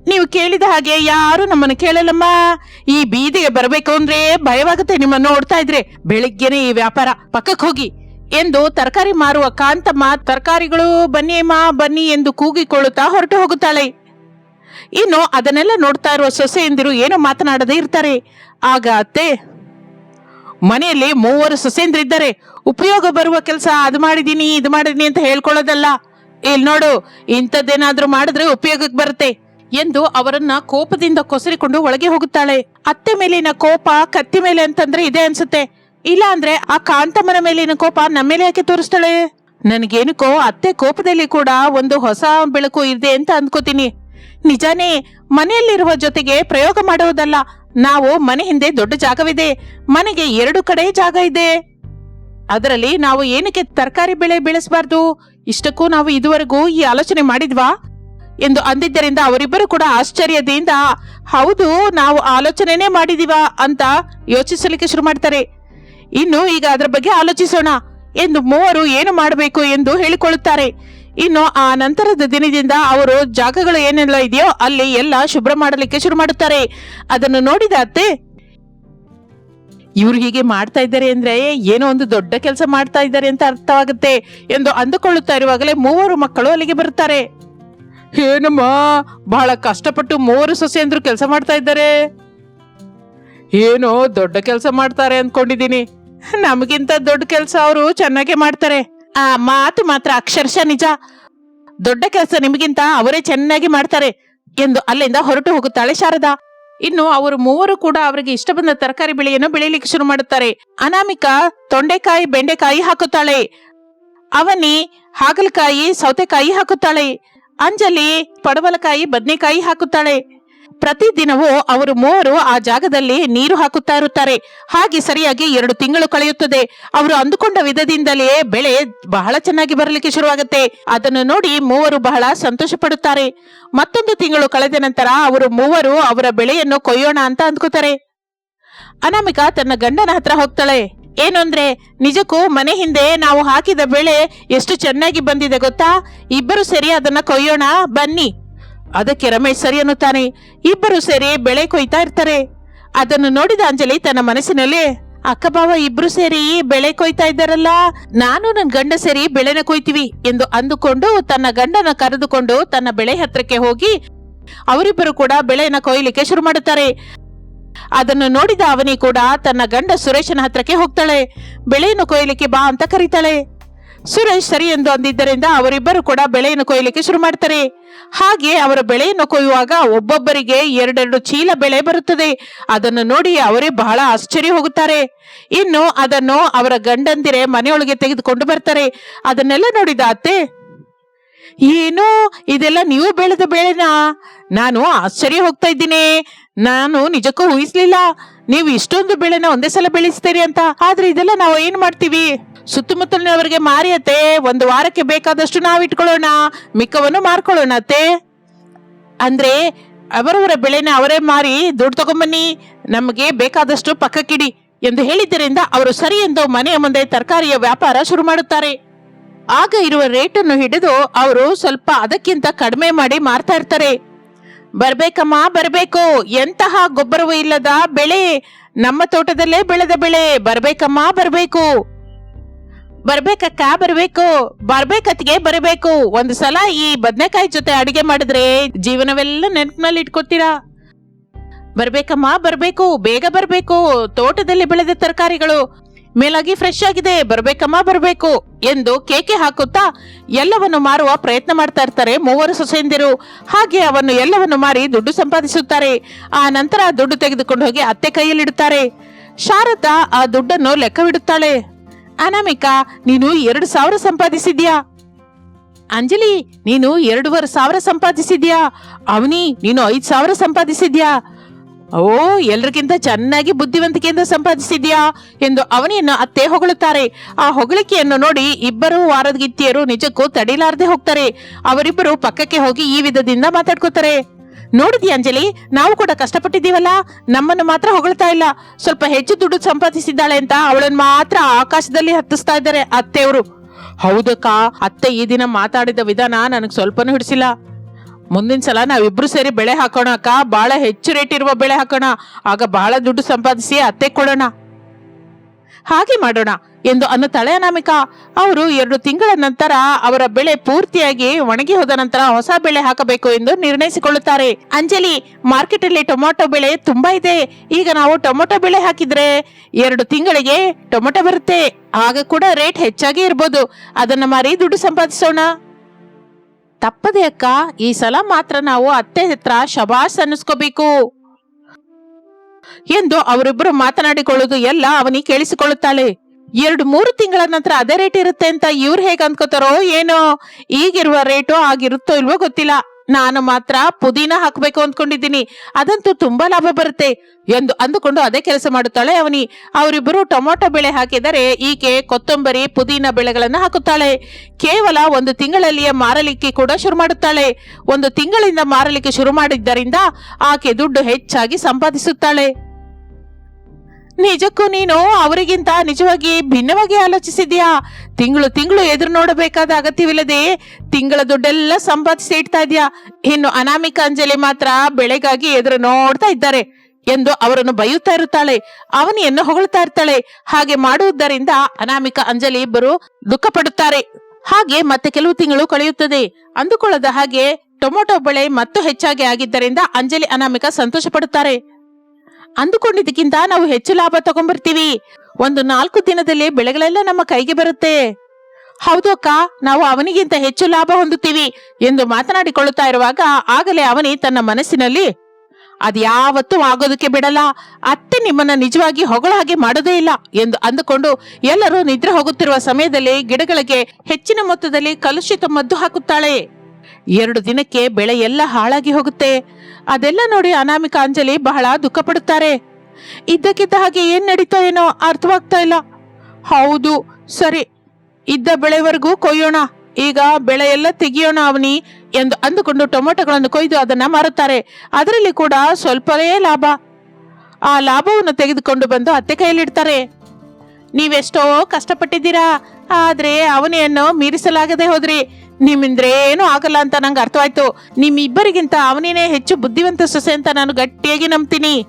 S1: ನೀವು ಕೇಳಿದ ಹಾಗೆ ಯಾರು ನಮ್ಮನ್ನು ಕೇಳಲ್ಲಮ್ಮ. ಈ ಬೀದಿಗೆ ಬರಬೇಕು ಅಂದ್ರೆ ಭಯವಾಗುತ್ತೆ ನಿಮ್ಮನ್ನು ನೋಡ್ತಾ ಇದ್ರೆ. ಬೆಳಿಗ್ಗೆನೆ ಈ ವ್ಯಾಪಾರ ಪಕ್ಕಕ್ಕೆ ಹೋಗಿ. ಎಂದು ತರಕಾರಿ ಮಾರುವ ಕಾಂತಮ್ಮ ತರಕಾರಿಗಳು ಬನ್ನಿ ಅಮ್ಮ, ಬನ್ನಿ ಎಂದು ಕೂಗಿಕೊಳ್ಳುತ್ತಾ ಹೊರಟು ಹೋಗುತ್ತಾಳೆ. ಇನ್ನು ಅದನ್ನೆಲ್ಲ ನೋಡ್ತಾ ಇರುವ ಸೊಸೆಯಂದಿರು ಏನೋ ಮಾತನಾಡದೇ ಇರ್ತಾರೆ. ಆಗ ಅತ್ತೆ ಮನೆಯಲ್ಲಿ ಮೂವರು ಸೊಸೆಯಂದ್ರಿದ್ದಾರೆ ಉಪಯೋಗ ಬರುವ ಕೆಲಸ ಅದು ಮಾಡಿದೀನಿ, ಇದು ಮಾಡಿದೀನಿ ಅಂತ ಹೇಳ್ಕೊಳ್ಳೋದಲ್ಲ. ಇಲ್ಲಿ ನೋಡು, ಇಂಥದ್ದೇನಾದ್ರೂ ಮಾಡಿದ್ರೆ ಉಪಯೋಗಕ್ಕೆ ಬರುತ್ತೆ ಎಂದು ಅವರನ್ನ ಕೋಪದಿಂದ ಕೊಸರಿಕೊಂಡು ಒಳಗೆ ಹೋಗುತ್ತಾಳೆ. ಅತ್ತೆ ಮೇಲಿನ ಕೋಪ ಕತ್ತಿ ಮೇಲೆ ಅಂತಂದ್ರೆ ಇದೆ ಅನ್ಸುತ್ತೆ. ಇಲ್ಲ ಅಂದ್ರೆ ಆ ಕಾಂತಮ್ಮನ ಮೇಲಿನ ಕೋಪ ನಮ್ಮ ಮೇಲೆ ಯಾಕೆ ತೋರಿಸ್ತಾಳೆ? ನನಗೇನಕ್ಕೋ ಅತ್ತೆ ಕೋಪದಲ್ಲಿ ಕೂಡ ಒಂದು ಹೊಸ ಬೆಳಕು ಇದೆ ಅಂತ ಅನ್ಕೋತೀನಿ. ನಿಜಾನೇ, ಮನೆಯಲ್ಲಿರುವ ಜೊತೆಗೆ ಪ್ರಯೋಗ ಮಾಡುವುದಲ್ಲ ನಾವು ಮನೆ ಹಿಂದೆ ದೊಡ್ಡ ಜಾಗವಿದೆ. ಮನೆಗೆ ಎರಡು ಕಡೆ ಜಾಗ ಇದೆ. ಅದರಲ್ಲಿ ನಾವು ಏನಕ್ಕೆ ತರಕಾರಿ ಬೆಳೆ ಬೆಳೆಸಬಾರ್ದು? ಇಷ್ಟಕ್ಕೂ ನಾವು ಇದುವರೆಗೂ ಈ ಆಲೋಚನೆ ಮಾಡಿದ್ವಾ? ಎಂದು ಅಂದಿದ್ದರಿಂದ ಅವರಿಬ್ಬರು ಕೂಡ ಆಶ್ಚರ್ಯದಿಂದ, ಹೌದು, ನಾವು ಆಲೋಚನೆನೇ ಮಾಡಿದೀವಾ? ಅಂತ ಯೋಚಿಸಲಿಕ್ಕೆ ಶುರು ಮಾಡ್ತಾರೆ. ಇನ್ನು ಈಗ ಅದರ ಬಗ್ಗೆ ಆಲೋಚಿಸೋಣ ಎಂದು ಮೂವರು ಏನು ಮಾಡಬೇಕು? ಎಂದು ಹೇಳಿಕೊಳ್ಳುತ್ತಾರೆ. ಇನ್ನು ಆ ನಂತರದ ದಿನದಿಂದ ಅವರು ಜಾಗಗಳು ಏನೆಲ್ಲ ಇದೆಯೋ ಅಲ್ಲಿ ಎಲ್ಲ ಶುಭ್ರ ಮಾಡಲಿಕ್ಕೆ ಶುರು ಮಾಡುತ್ತಾರೆ. ಅದನ್ನು ನೋಡಿದ ಅತ್ತೆ, ಇವ್ರು ಹೀಗೆ ಮಾಡ್ತಾ ಇದ್ದಾರೆ ಅಂದ್ರೆ ಏನೋ ಒಂದು ದೊಡ್ಡ ಕೆಲಸ ಮಾಡ್ತಾ ಇದ್ದಾರೆ ಅಂತ ಅರ್ಥವಾಗುತ್ತೆ ಎಂದು ಅಂದುಕೊಳ್ಳುತ್ತಾ ಇರುವಾಗಲೇ ಮೂವರು ಮಕ್ಕಳು ಅಲ್ಲಿಗೆ ಬರುತ್ತಾರೆ.
S2: ಏನಮ್ಮ, ಬಹಳ ಕಷ್ಟಪಟ್ಟು ಮೂವರು ಸೊಸೆಯಂದ್ರು ಕೆಲಸ ಮಾಡ್ತಾ ಇದ್ದಾರೆ. ಏನೋ ದೊಡ್ಡ ಕೆಲಸ ಮಾಡ್ತಾರೆ ಅನ್ಕೊಂಡಿದೀನಿ
S1: ನಮಗಿಂತ ದೊಡ್ಡ ಕೆಲಸ ಅವರು ಚೆನ್ನಾಗೆ ಮಾಡ್ತಾರೆ. ಆ ಮಾತು ಮಾತ್ರ ಅಕ್ಷರಶಃ ನಿಜ. ದೊಡ್ಡ ಕೆಲಸ ನಿಮಗಿಂತ ಅವರೇ ಚೆನ್ನಾಗಿ ಮಾಡ್ತಾರೆ ಎಂದು ಅಲ್ಲಿಂದ ಹೊರಟು ಹೋಗುತ್ತಾಳೆ ಶಾರದಾ. ಇನ್ನು ಅವರು ಮೂವರು ಕೂಡ ಅವರಿಗೆ ಇಷ್ಟ ಬಂದ ತರಕಾರಿ ಬೆಳೆಯನ್ನು ಬೆಳೆಯಲಿಕ್ಕೆ ಶುರು ಮಾಡುತ್ತಾರೆ. ಅನಾಮಿಕ ತೊಂಡೆಕಾಯಿ, ಬೆಂಡೆಕಾಯಿ ಹಾಕುತ್ತಾಳೆ. ಅವನಿ ಹಾಗಲಕಾಯಿ, ಸೌತೆಕಾಯಿ ಹಾಕುತ್ತಾಳೆ. ಅಂಜಲಿ ಪಡವಲಕಾಯಿ, ಬದನೆಕಾಯಿ ಹಾಕುತ್ತಾಳೆ. ಪ್ರತಿದಿನವೂ ಅವರು ಮೂವರು ಆ ಜಾಗದಲ್ಲಿ ನೀರು ಹಾಕುತ್ತಾ ಇರುತ್ತಾರೆ. ಹಾಗೆ ಸರಿಯಾಗಿ ಎರಡು ತಿಂಗಳು ಕಳೆಯುತ್ತದೆ. ಅವರು ಅಂದುಕೊಂಡ ವಿಧದಿಂದಲೇ ಬೆಳೆ ಬಹಳ ಚೆನ್ನಾಗಿ ಬರಲಿಕ್ಕೆ ಶುರುವಾಗುತ್ತೆ. ಅದನ್ನು ನೋಡಿ ಮೂವರು ಬಹಳ ಸಂತೋಷ ಪಡುತ್ತಾರೆ ಮತ್ತೊಂದು ತಿಂಗಳು ಕಳೆದ ನಂತರ ಅವರು ಮೂವರು ಅವರ ಬೆಳೆಯನ್ನು ಕೊಯ್ಯೋಣ ಅಂತ ಅಂದ್ಕೋತಾರೆ ಅನಾಮಿಕಾ ತನ್ನ ಗಂಡನ ಹತ್ರ ಹೋಗ್ತಾಳೆ. ಏನು ಅಂದ್ರೆ, ನಿಜಕ್ಕೂ ಮನೆ ಹಿಂದೆ ನಾವು ಹಾಕಿದ ಬೆಳೆ ಎಷ್ಟು ಚೆನ್ನಾಗಿ ಬಂದಿದೆ ಗೊತ್ತಾ? ಇಬ್ಬರು ಸರಿ ಅದನ್ನ ಕೊಯ್ಯೋಣ, ಬನ್ನಿ. ಅದಕ್ಕೆ ರಮೇಶ್ ಸರಿ ಅನ್ನುತ್ತಾನೆ. ಇಬ್ಬರು ಸೇರಿ ಬೆಳೆ ಕೊಯ್ತಾ ಇರ್ತಾರೆ. ಅದನ್ನು ನೋಡಿದ ಅಂಜಲಿ ತನ್ನ ಮನಸ್ಸಿನಲ್ಲಿ, ಅಕ್ಕ ಬಾವ, ಇಬ್ರು ಸೇರಿ ಬೆಳೆ ಕೊಯ್ತಾ ಇದ್ದಾರಲ್ಲ? ನಾನು ನನ್ನ ಗಂಡ ಸೇರಿ ಬೆಳೆನ ಕೊಯ್ತೀವಿ ಎಂದು ಅಂದುಕೊಂಡು ತನ್ನ ಗಂಡನ ಕರೆದುಕೊಂಡು ತನ್ನ ಬೆಳೆ ಹತ್ರಕ್ಕೆ ಹೋಗಿ ಅವರಿಬ್ಬರು ಕೂಡ ಬೆಳೆಯನ್ನ ಕೊಯ್ಲಿಕ್ಕೆ ಶುರು ಮಾಡುತ್ತಾರೆ. ಅದನ್ನು ನೋಡಿದ ಅವನಿ ಕೂಡ ತನ್ನ ಗಂಡ ಸುರೇಶನ ಹತ್ರಕ್ಕೆ ಹೋಗ್ತಾಳೆ. ಬೆಳೆಯನ್ನು ಕೊಯ್ಲಿಕ್ಕೆ ಬಾ ಅಂತ ಕರೀತಾಳೆ. ಸುರೇಶ್ ಸರಿ ಎಂದು ಅಂದಿದ್ದರಿಂದ ಅವರಿಬ್ಬರು ಕೂಡ ಬೆಳೆಯನ್ನು ಕೊಯ್ಲಿಕ್ಕೆ ಶುರು ಮಾಡ್ತಾರೆ. ಹಾಗೆ ಅವರ ಬೆಳೆಯನ್ನು ಕೊಯ್ಯುವಾಗ ಒಬ್ಬೊಬ್ಬರಿಗೆ ಎರಡೆರಡು ಚೀಲ ಬೆಳೆ ಬರುತ್ತದೆ. ಅದನ್ನು ನೋಡಿ ಅವರೇ ಬಹಳ ಆಶ್ಚರ್ಯ ಹೋಗುತ್ತಾರೆ. ಇನ್ನು ಅದನ್ನು ಅವರ ಗಂಡಂದಿರೆ ಮನೆಯೊಳಗೆ ತೆಗೆದುಕೊಂಡು ಬರ್ತಾರೆ. ಅದನ್ನೆಲ್ಲ ನೋಡಿದ ಅತ್ತೆ, ಏನು? ಇದೆಲ್ಲ ನೀವು ಬೆಳೆದ ಬೆಳೆನಾ? ನಾನು ಆಶ್ಚರ್ಯ ಹೋಗ್ತಾ ಇದ್ದೀನಿ. ನಾನು ನಿಜಕ್ಕೂ ಊಹಿಸ್ಲಿಲ್ಲ. ನೀವು ಇಷ್ಟೊಂದು ಬೆಳೆನ ಒಂದೇ ಸಲ ಬೆಳೆಸ್ತೀರಿ ಅಂತ. ಆದ್ರೆ ಇದೆಲ್ಲ ನಾವು ಏನ್ ಮಾಡ್ತೀವಿ? ಸುತ್ತಮುತ್ತಲಿನವರಿಗೆ ಮಾರಿ ಅತ್ತೆ, ಒಂದು ವಾರಕ್ಕೆ ಬೇಕಾದಷ್ಟು ನಾವು ಇಟ್ಕೊಳ್ಳೋಣ, ಮಿಕ್ಕವನ್ನು ಮಾರ್ಕೊಳ್ಳೋಣ ಅತ್ತೆ. ಅಂದ್ರೆ ಅವರವರ ಬೆಳೆನ ಅವರೇ ಮಾರಿ ದುಡ್ಡು ತಗೊಂಬನ್ನಿ, ನಮಗೆ ಬೇಕಾದಷ್ಟು ಪಕ್ಕಕ್ಕಿಡಿ ಎಂದು ಹೇಳಿದ್ದರಿಂದ ಅವರು ಸರಿ ಎಂದು ಮನೆಯ ಮುಂದೆ ತರಕಾರಿಯ ವ್ಯಾಪಾರ ಶುರು ಮಾಡುತ್ತಾರೆ. ಆಗ ಇರುವ ರೇಟನ್ನು ಹಿಡಿದು ಅವರು ಸ್ವಲ್ಪ ಅದಕ್ಕಿಂತ ಕಡಿಮೆ ಮಾಡಿ ಮಾರ್ತಾ ಇರ್ತಾರೆ. ಬರ್ಬೇಕಮ್ಮ, ಬರಬೇಕು, ಎಂತಹ ಗೊಬ್ಬರವೂ ಇಲ್ಲದ ಬೆಳೆ, ನಮ್ಮ ತೋಟದಲ್ಲೇ ಬೆಳೆದ ಬೆಳೆ, ಬರ್ಬೇಕಮ್ಮ, ಬರ್ಬೇಕು. ಬರ್ಬೇಕಕ್ಕ, ಬರ್ಬೇಕು. ಬರ್ಬೇಕತ್ತಿಗೆ ಬರಬೇಕು. ಒಂದು ಸಲ ಈ ಬದನೆಕಾಯಿ ಜೊತೆ ಅಡಿಗೆ ಮಾಡಿದ್ರೆ ಜೀವನವೆಲ್ಲ ನೆನಪಿನಲ್ಲಿ ಇಟ್ಕೋತೀರಾ? ಬರ್ಬೇಕಮ್ಮ, ಬರ್ಬೇಕು. ಬೇಗ ಬರ್ಬೇಕು. ತೋಟದಲ್ಲಿ ಬೆಳೆದ ತರಕಾರಿಗಳು ಮೇಲಾಗಿ ಫ್ರೆಶ್ ಆಗಿದೆ. ಬರ್ಬೇಕಮ್ಮ, ಬರ್ಬೇಕು ಎಂದು ಕೇಕೆ ಹಾಕುತ್ತಾ ಎಲ್ಲವನ್ನು ಮಾರುವ ಪ್ರಯತ್ನ ಮಾಡ್ತಾ ಇರ್ತಾರೆ ಮೂವರು ಸೊಸೆಯಂದಿರು. ಹಾಗೆ ಅವನ್ನು ಎಲ್ಲವನ್ನು ಮಾರಿ ದುಡ್ಡು ಸಂಪಾದಿಸುತ್ತಾರೆ. ಆ ನಂತರ ದುಡ್ಡು ತೆಗೆದುಕೊಂಡು ಹೋಗಿ ಅತ್ತೆ ಕೈಯಲ್ಲಿಡುತ್ತಾರೆ. ಶಾರದಾ ಆ ದುಡ್ಡನ್ನು ಲೆಕ್ಕವಿಡುತ್ತಾಳೆ ಅನಾಮಿಕಾ, ನೀನು ಎರಡು ಸಾವಿರ ಸಂಪಾದಿಸಿದ್ಯಾ? ಅಂಜಲಿ, ನೀನು ಎರಡೂವರೆ ಸಾವಿರ ಸಂಪಾದಿಸಿದ್ಯಾ? ಅವನಿ, ನೀನು ಐದು ಸಾವಿರ ಸಂಪಾದಿಸಿದ್ಯಾ? ಓ, ಎಲ್ರಿಗಿಂತ ಚೆನ್ನಾಗಿ ಬುದ್ಧಿವಂತಿಕೆಯಿಂದ ಸಂಪಾದಿಸಿದ್ಯಾ? ಎಂದು ಅವನಿಯನ್ನು ಅತ್ತೆ ಹೊಗಳುತ್ತಾರೆ. ಆ ಹೊಗಳಿಕೆಯನ್ನು ನೋಡಿ ಇಬ್ಬರು ವಾರದಗಿತ್ತಿಯರು ನಿಜಕ್ಕೂ ತಡಿಲಾರದೆ ಹೋಗ್ತಾರೆ. ಅವರಿಬ್ಬರು ಪಕ್ಕಕ್ಕೆ ಹೋಗಿ ಈ ವಿಧದಿಂದ ಮಾತಾಡ್ಕೋತಾರೆ. ನೋಡಿದ್ಯಾ ಅಂಜಲಿ? ನಾವು ಕೂಡ ಕಷ್ಟಪಟ್ಟಿದ್ದೀವಲ್ಲ? ನಮ್ಮನ್ನು ಮಾತ್ರ ಹೊಗಳ್ತಾ ಇಲ್ಲ. ಸ್ವಲ್ಪ ಹೆಚ್ಚು ದುಡ್ಡು ಸಂಪಾದಿಸಿದ್ದಾಳೆ ಅಂತ ಅವಳನ್ನು ಮಾತ್ರ ಆಕಾಶದಲ್ಲಿ ಹತ್ತಿಸ್ತಾ ಇದ್ದಾರೆ ಅತ್ತೆಯವರು. ಹೌದಕ್ಕ, ಅತ್ತೆ ಈ ದಿನ ಮಾತಾಡಿದ ವಿಧಾನ ನನಗೆ ಸ್ವಲ್ಪನೂ ಹಿಡಿಸಿಲ್ಲ. ಮುಂದಿನ ಸಲ ನಾವಿಬ್ರು ಸೇರಿ ಬೆಳೆ ಹಾಕೋಣ ಅಕ್ಕ. ಬಹಳ ಹೆಚ್ಚು ರೇಟ್ ಇರುವ ಬೆಳೆ ಹಾಕೋಣ. ಆಗ ಬಹಳ ದುಡ್ಡು ಸಂಪಾದಿಸಿ ಅತ್ತೆ ಕೊಡೋಣ. ಹಾಗೆ ಮಾಡೋಣ ಎಂದು ಅನ್ನುತ್ತಾಳೆ ಅನಾಮಿಕಾ ಅವರು ಎರಡು ತಿಂಗಳ ನಂತರ ಅವರ ಬೆಳೆ ಪೂರ್ತಿಯಾಗಿ ಒಣಗಿ ಹೋದ ನಂತರ ಹೊಸ ಬೆಳೆ ಹಾಕಬೇಕು ಎಂದು ನಿರ್ಣಯಿಸಿಕೊಳ್ಳುತ್ತಾರೆ. ಅಂಜಲಿ ಮಾರ್ಕೆಟ್ ಅಲ್ಲಿ ಟೊಮೊಟೊ ಬೆಳೆ ತುಂಬಾ ಇದೆ. ಈಗ ನಾವು ಟೊಮೊಟೊ ಬೆಳೆ ಹಾಕಿದ್ರೆ ಎರಡು ತಿಂಗಳಿಗೆ ಟೊಮೊಟೊ ಬರುತ್ತೆ. ಆಗ ಕೂಡ ರೇಟ್ ಹೆಚ್ಚಾಗಿ ಇರ್ಬೋದು. ಅದನ್ನ ಮಾರಿ ದುಡ್ಡು ಸಂಪಾದಿಸೋಣ. ತಪ್ಪದೆ ಅಕ್ಕ, ಈ ಸಲ ಮಾತ್ರ ನಾವು ಅತ್ತೆ ಹತ್ರ ಶಬಾಸ್ ಅನ್ನಿಸ್ಕೋಬೇಕು. ಎಂದು ಅವರಿಬ್ಬರು ಮಾತನಾಡಿಕೊಳ್ಳೋದು ಎಲ್ಲ ಅವನಿಗೆ ಕೇಳಿಸಿಕೊಳ್ಳುತ್ತಾಳೆ. ಎರಡು ಮೂರು ತಿಂಗಳ ನಂತರ ಅದೇ ರೇಟ್ ಇರುತ್ತೆ ಅಂತ ಇವ್ರು ಹೇಗೆ ಅನ್ಕೋತಾರೋ ಏನೋ ಈಗಿರುವ ರೇಟು ಆಗಿರುತ್ತೋ ಇಲ್ವೋ ಗೊತ್ತಿಲ್ಲ. ನಾನು ಮಾತ್ರ ಪುದೀನ ಹಾಕಬೇಕು ಅಂದ್ಕೊಂಡಿದ್ದೀನಿ. ಅದಂತೂ ತುಂಬಾ ಲಾಭ ಬರುತ್ತೆ ಎಂದು ಅಂದುಕೊಂಡು ಅದೇ ಕೆಲಸ ಮಾಡುತ್ತಾಳೆ ಅವನಿ. ಅವರಿಬ್ಬರು ಟೊಮೊಟೊ ಬೆಳೆ ಹಾಕಿದರೆ ಈಕೆ ಕೊತ್ತಂಬರಿ, ಪುದೀನ ಬೆಳೆಗಳನ್ನು ಹಾಕುತ್ತಾಳೆ. ಕೇವಲ ಒಂದು ತಿಂಗಳಲ್ಲಿಯೇ ಮಾರಲಿಕ್ಕೆ ಕೂಡ ಶುರು ಮಾಡುತ್ತಾಳೆ. ಒಂದು ತಿಂಗಳಿಂದ ಮಾರಲಿಕ್ಕೆ ಶುರು ಮಾಡಿದ್ದರಿಂದ ಆಕೆ ದುಡ್ಡು ಹೆಚ್ಚಾಗಿ ಸಂಪಾದಿಸುತ್ತಾಳೆ. ನಿಜಕ್ಕೂ ನೀನು ಅವರಿಗಿಂತ ನಿಜವಾಗಿ ಭಿನ್ನವಾಗಿ ಆಲೋಚಿಸಿದ್ಯಾ? ತಿಂಗಳು ತಿಂಗಳು ಎದುರು ನೋಡಬೇಕಾದ ಅಗತ್ಯವಿಲ್ಲದೆ ತಿಂಗಳ ದುಡ್ಡೆಲ್ಲ ಸಂಪಾದಿಸಿ ಇಡ್ತಾ ಇದ್ಯಾ? ಇನ್ನು ಅನಾಮಿಕ ಅಂಜಲಿ ಮಾತ್ರ ಬೆಳೆಗಾಗಿ ಎದುರು ನೋಡ್ತಾ ಇದ್ದಾರೆ ಎಂದು ಅವರನ್ನು ಬೈಯುತ್ತಾ ಇರುತ್ತಾಳೆ. ಅವನಿಯನ್ನು ಹೊಗಳ್ತಾ ಇರ್ತಾಳೆ. ಹಾಗೆ ಮಾಡುವುದರಿಂದ ಅನಾಮಿಕ ಅಂಜಲಿ ಇಬ್ಬರು ದುಃಖ ಪಡುತ್ತಾರೆ ಹಾಗೆ ಮತ್ತೆ ಕೆಲವು ತಿಂಗಳು ಕಳೆಯುತ್ತದೆ. ಅಂದುಕೊಳ್ಳದ ಹಾಗೆ ಟೊಮೊಟೊ ಬೆಳೆ ಮತ್ತು ಹೆಚ್ಚಾಗಿ ಆಗಿದ್ದರಿಂದ ಅಂಜಲಿ ಅನಾಮಿಕ ಸಂತೋಷ ಪಡುತ್ತಾರೆ ಅಂದುಕೊಂಡಿದ್ದಕ್ಕಿಂತ ನಾವು ಹೆಚ್ಚು ಲಾಭ ತಗೊಂಡ್ಬರ್ತೀವಿ. ಒಂದು ನಾಲ್ಕು ದಿನದಲ್ಲಿ ಬೆಳೆಗಳೆಲ್ಲ ನಮ್ಮ ಕೈಗೆ ಬರುತ್ತೆ. ಹೌದು ಅಕ್ಕ, ನಾವು ಅವನಿಗಿಂತ ಹೆಚ್ಚು ಲಾಭ ಹೊಂದುತ್ತೀವಿ ಎಂದು ಮಾತನಾಡಿಕೊಳ್ಳುತ್ತಾ ಇರುವಾಗ ಆಗಲೇ ಅವನಿ ತನ್ನ ಮನಸ್ಸಿನಲ್ಲಿ, ಅದ್ಯಾವತ್ತೂ ಆಗೋದಕ್ಕೆ ಬಿಡಲ್ಲ. ಅತ್ತೆ ನಿಮ್ಮನ್ನ ನಿಜವಾಗಿ ಹೊಗಳ ಹಾಗೆ ಮಾಡೋದೇ ಇಲ್ಲ ಎಂದು ಅಂದುಕೊಂಡು ಎಲ್ಲರೂ ನಿದ್ರೆ ಹೋಗುತ್ತಿರುವ ಸಮಯದಲ್ಲಿ ಗಿಡಗಳಿಗೆ ಹೆಚ್ಚಿನ ಮೊತ್ತದಲ್ಲಿ ಕಲುಷಿತ ಮದ್ದು ಹಾಕುತ್ತಾಳೆ. ಎರಡು ದಿನಕ್ಕೆ ಬೆಳೆ ಎಲ್ಲ ಹಾಳಾಗಿ ಹೋಗುತ್ತೆ. ಅದೆಲ್ಲ ನೋಡಿ ಅನಾಮಿಕ ಅಂಜಲಿ ಬಹಳ ದುಃಖ ಪಡುತ್ತಾರೆ. ಇದ್ದಕ್ಕಿದ್ದ ಹಾಗೆ ಏನ್ ನಡೀತಾ ಏನೋ ಅರ್ಥವಾಗ್ತಾ ಇಲ್ಲ. ಹೌದು, ಸರಿ. ಇದ್ದ ಬೆಳೆವರೆಗೂ ಕೊಯ್ಯೋಣ. ಈಗ ಬೆಳೆ ಎಲ್ಲ ತೆಗಿಯೋಣ ಅವನಿ ಎಂದು ಅಂದುಕೊಂಡು ಟೊಮೆಟೊಗಳನ್ನು ಕೊಯ್ದು ಅದನ್ನ ಮಾರುತ್ತಾರೆ. ಅದರಲ್ಲಿ ಕೂಡ ಸ್ವಲ್ಪವೇ ಲಾಭ. ಆ ಲಾಭವನ್ನು ತೆಗೆದುಕೊಂಡು ಬಂದು ಅತ್ತೆ ಕೈಯಲ್ಲಿಡ್ತಾರೆ. ನೀವೆಷ್ಟೋ ಕಷ್ಟಪಟ್ಟಿದ್ದೀರಾ, ಆದ್ರೆ ಅವನಿಯನ್ನು ಮೀರಿಸಲಾಗದೆ ಹೋದ್ರಿ. ನಿಮ್ಮಿಂದ್ರೆ ಏನೂ ಆಗಲ್ಲ ಅಂತ ನಂಗೆ ಅರ್ಥವಾಯ್ತು. ನಿಮ್ಮಿಬ್ಬರಿಗಿಂತ ಅವನೇನೇ ಹೆಚ್ಚು ಬುದ್ಧಿವಂತ ಸೊಸೆ ಅಂತ ನಾನು ಗಟ್ಟಿಯಾಗಿ ನಂಬ್ತೀನಿ.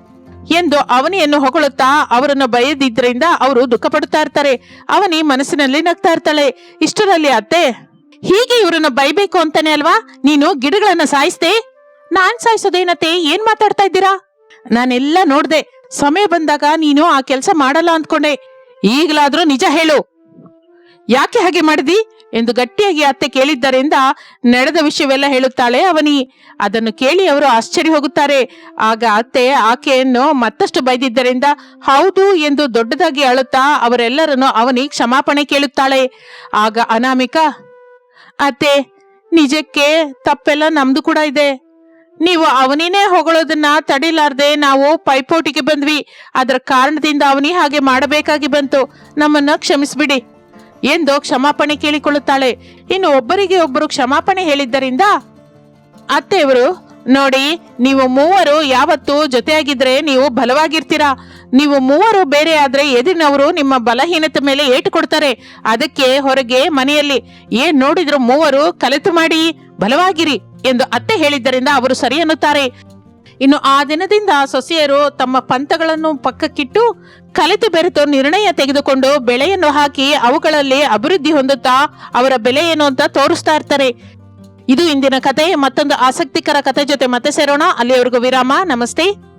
S1: ಎಂದು ಅವನಿಯನ್ನು ಹೊಗಳುತ್ತಾ ಅವರನ್ನು ಬಯದಿದ್ದರಿಂದ ಅವರು ದುಃಖ ಪಡುತ್ತಾ ಇರ್ತಾರೆ. ಅವನಿ ಮನಸ್ಸಿನಲ್ಲಿ ನಗ್ತಾ ಇರ್ತಾಳೆ. ಇಷ್ಟರಲ್ಲಿ ಅತ್ತೆ, ಹೀಗೆ ಇವರನ್ನು ಬೈಬೇಕು ಅಂತಾನೆ ಅಲ್ವಾ? ನೀನು ಗಿಡಗಳನ್ನ ಸಾಯಿಸ್ದೆ? ನಾನ್ ಸಾಯಿಸೋದೇನತ್ತೆ? ಏನ್ ಮಾತಾಡ್ತಾ ಇದ್ದೀರಾ? ನಾನೆಲ್ಲ ನೋಡ್ದೆ. ಸಮಯ ಬಂದಾಗ ನೀನು ಆ ಕೆಲಸ ಮಾಡಲ್ಲ ಅಂದ್ಕೊಂಡೆ. ಈಗಲಾದ್ರೂ ನಿಜ ಹೇಳು. ಯಾಕೆ ಹಾಗೆ ಮಾಡಿದಿ? ಎಂದು ಗಟ್ಟಿಯಾಗಿ ಅತ್ತೆ ಕೇಳಿದ್ದರಿಂದ ನಡೆದ ವಿಷಯವೆಲ್ಲ ಹೇಳುತ್ತಾಳೆ ಅವನಿ. ಅದನ್ನು ಕೇಳಿ ಅವರು ಆಶ್ಚರ್ಯ ಹೋಗುತ್ತಾರೆ. ಆಗ ಅತ್ತೆ ಆಕೆಯನ್ನು ಮತ್ತಷ್ಟು ಬೈದಿದ್ದರಿಂದ, ಹೌದು ಎಂದು ದೊಡ್ಡದಾಗಿ ಅಳುತ್ತಾ ಅವರೆಲ್ಲರನ್ನು ಅವನಿ ಕ್ಷಮಾಪಣೆ ಕೇಳುತ್ತಾಳೆ. ಆಗ ಅನಾಮಿಕ, ಅತ್ತೆ, ನಿಜಕ್ಕೆ ತಪ್ಪೆಲ್ಲ ನಮ್ದು ಕೂಡ ಇದೆ. ನೀವು ಅವನಿನೇ ಹೊಗಳೋದನ್ನ ತಡಿಲಾರ್ದೆ ನಾವು ಪೈಪೋಟಿಗೆ ಬಂದ್ವಿ. ಅದರ ಕಾರಣದಿಂದ ಅವನಿ ಹಾಗೆ ಮಾಡಬೇಕಾಗಿ ಬಂತು. ನಮ್ಮನ್ನ ಕ್ಷಮಿಸ್ಬಿಡಿ. ಎಂದು ಕ್ಷಮಾಪಣೆ ಕೇಳಿಕೊಳ್ಳುತ್ತಾಳೆ. ಇನ್ನು ಒಬ್ಬರಿಗೆ ಒಬ್ಬರು ಕ್ಷಮಾಪಣೆ ಹೇಳಿದ್ದರಿಂದ? ಅತ್ತೆಯವರು, ನೋಡಿ, ನೀವು ಮೂವರು ಯಾವತ್ತು ಜೊತೆಯಾಗಿದ್ರೆ ನೀವು ಬಲವಾಗಿರ್ತೀರಾ? ನೀವು ಮೂವರು ಬೇರೆ ಆದ್ರೆ ಎದಿನವರು ನಿಮ್ಮ ಬಲಹೀನತೆ ಮೇಲೆ ಏಟು ಕೊಡ್ತಾರೆ. ಅದಕ್ಕೆ ಹೊರಗೆ ಮನೆಯಲ್ಲಿ, ಏನ್ ನೋಡಿದ್ರು ಮೂವರು ಕಲೆತು ಮಾಡಿ ಬಲವಾಗಿರಿ ಎಂದು ಅತ್ತೆ ಹೇಳಿದ್ದರಿಂದ ಅವರು ಸರಿ ಅನ್ನುತ್ತಾರೆ. ಇನ್ನು ಆ ದಿನದಿಂದ ಸೊಸೆಯರು ತಮ್ಮ ಪಂಥಗಳನ್ನು ಪಕ್ಕಕ್ಕಿಟ್ಟು ಕಲಿತು ಬೆರೆತು ನಿರ್ಣಯ ತೆಗೆದುಕೊಂಡು ಬೆಳೆಯನ್ನು ಹಾಕಿ ಅವುಗಳಲ್ಲಿ ಅಭಿವೃದ್ಧಿ ಹೊಂದುತ್ತಾ ಅವರ ಬೆಲೆ ಏನು ಅಂತ ತೋರಿಸ್ತಾ ಇರ್ತಾರೆ. ಇದು ಇಂದಿನ ಕತೆ. ಮತ್ತೊಂದು ಆಸಕ್ತಿಕರ ಕತೆ ಜೊತೆ ಮತ್ತೆ ಸೇರೋಣ. ಅಲ್ಲಿಯವರೆಗೂ ವಿರಾಮ. ನಮಸ್ತೆ.